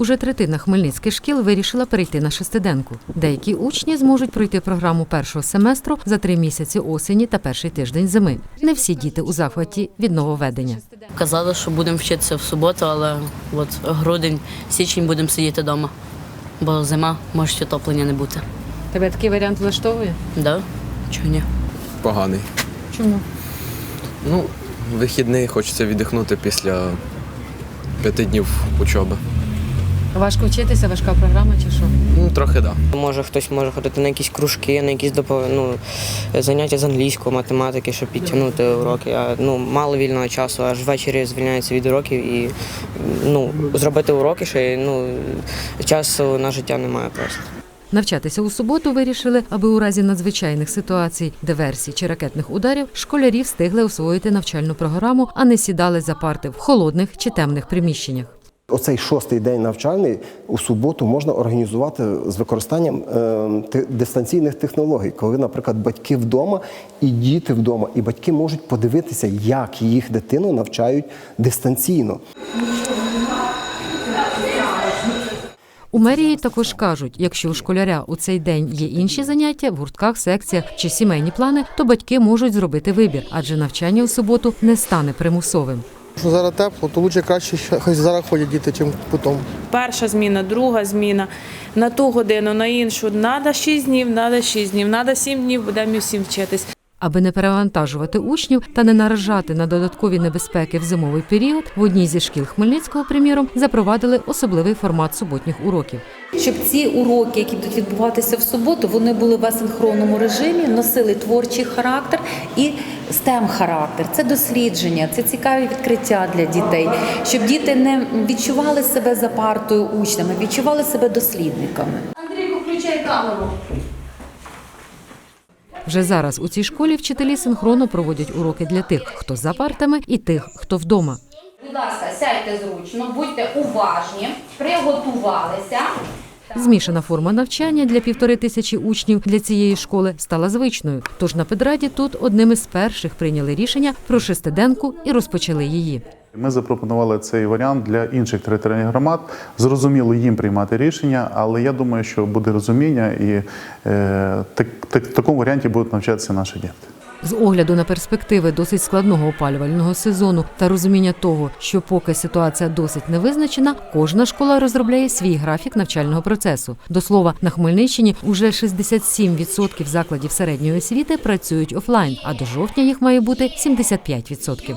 Уже третина хмельницьких шкіл вирішила перейти на шестиденку. Деякі учні зможуть пройти програму першого семестру за три місяці осені та перший тиждень зими. Не всі діти у захваті від нововведення. Казали, що будемо вчитися в суботу, але от грудень, січень будемо сидіти вдома, бо зима може отоплення не бути. Тебе такий варіант влаштовує? Да? Чого ні? Поганий. Чому? Ну, вихідний хочеться віддихнути після п'яти днів учоби. Важко вчитися, важка програма чи що? Ну, трохи так. Да. Може хтось може ходити на якісь кружки, на якісь допо- ну, заняття з англійської, математики, щоб підтягнути уроки. А ну мало вільного часу, аж ввечері звільняється від уроків і ну зробити уроки ще ну часу на життя немає просто. Навчатися у суботу вирішили, аби у разі надзвичайних ситуацій, диверсій чи ракетних ударів школярі встигли освоїти навчальну програму, а не сідали за парти в холодних чи темних приміщеннях. Оцей шостий день навчальний у суботу можна організувати з використанням е, дистанційних технологій, коли, наприклад, батьки вдома і діти вдома, і батьки можуть подивитися, як їх дитину навчають дистанційно. У мерії також кажуть, якщо у школяря у цей день є інші заняття в гуртках, секціях чи сімейні плани, то батьки можуть зробити вибір, адже навчання у суботу не стане примусовим. Що зараз тепло, то краще, що хай зараз ходять діти, чим потім. Перша зміна, друга зміна на ту годину, на іншу. Надо 6 днів, надо 6 днів, надо 7 днів, будемо всім вчитись. Аби не перевантажувати учнів та не наражати на додаткові небезпеки в зимовий період, в одній зі шкіл Хмельницького, приміром, запровадили особливий формат суботніх уроків. щоб ці уроки, які будуть відбуватися в суботу, вони були в асинхронному режимі, носили творчий характер і stem характер. Це дослідження, це цікаві відкриття для дітей, щоб діти не відчували себе за партою учнями, відчували себе дослідниками. Вже зараз у цій школі вчителі синхронно проводять уроки для тих, хто за партами, і тих, хто вдома. Будь ласка, сядьте зручно, будьте уважні, приготувалися. Змішана форма навчання для півтори тисячі учнів для цієї школи стала звичною. Тож на педраді тут одним із перших прийняли рішення про шестиденку і розпочали її. Ми запропонували цей варіант для інших територіальних громад. Зрозуміло їм приймати рішення, але я думаю, що буде розуміння і е, так, так, в такому варіанті будуть навчатися наші діти. З огляду на перспективи досить складного опалювального сезону та розуміння того, що поки ситуація досить невизначена, кожна школа розробляє свій графік навчального процесу. До слова, на Хмельниччині уже 67% закладів середньої освіти працюють офлайн, а до жовтня їх має бути 75%.